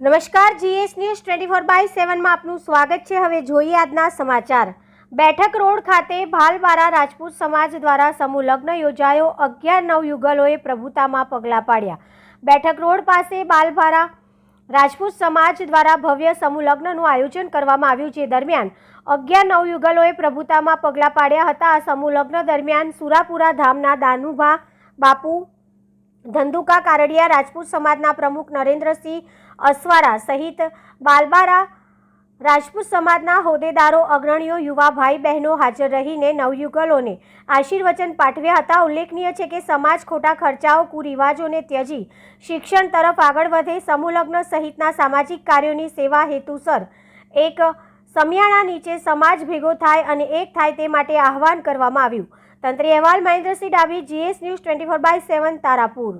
નમસ્કાર, GS news twenty four by સેવનમાં આપનું સ્વાગત છે. હવે જોઈએ આજના સમાચાર. બેઠક રોડ ખાતે ભાલવારા રાજપૂત સમાજ દ્વારા સમૂહ લગ્ન યોજાયો. અગિયાર નવ યુગલોએ પ્રભુતામાં પગલાં પાડ્યા. બેઠક રોડ પાસે બાલવારા રાજપૂત સમાજ દ્વારા ભવ્ય સમૂહ લગ્નનું આયોજન કરવામાં આવ્યું છે દરમિયાન અગિયાર નવ યુગલોએ પ્રભુતામાં પગલાં પાડ્યા હતા. આ સમૂહ લગ્ન દરમિયાન સુરાપુરા ધામના દાનુભા બાપુ ધંધુકા કારડિયા રાજપૂત સમાજના પ્રમુખ નરેન્દ્રસિંહ અસવારા સહિત બાલબારા રાજપૂત સમાજના હોદ્દેદારો, અગ્રણીઓ, યુવા ભાઈ બહેનો હાજર રહીને નવયુગલોને આશીર્વચન પાઠવ્યા હતા. ઉલ્લેખનીય છે કે સમાજ ખોટા ખર્ચાઓ, કુરિવાજોને ત્યજી, શિક્ષણ તરફ આગળ વધે, સમૂહલગ્ન સહિતના સામાજિક કાર્યોની સેવા હેતુસર એક સમિયાણા નીચે સમાજ ભેગો થાય અને એક થાય તે માટે આહવાન કરવામાં આવ્યું. તંત્રી અહેવાલ Mahendrasinh Dabhi GS news twenty four by seven Tarapur.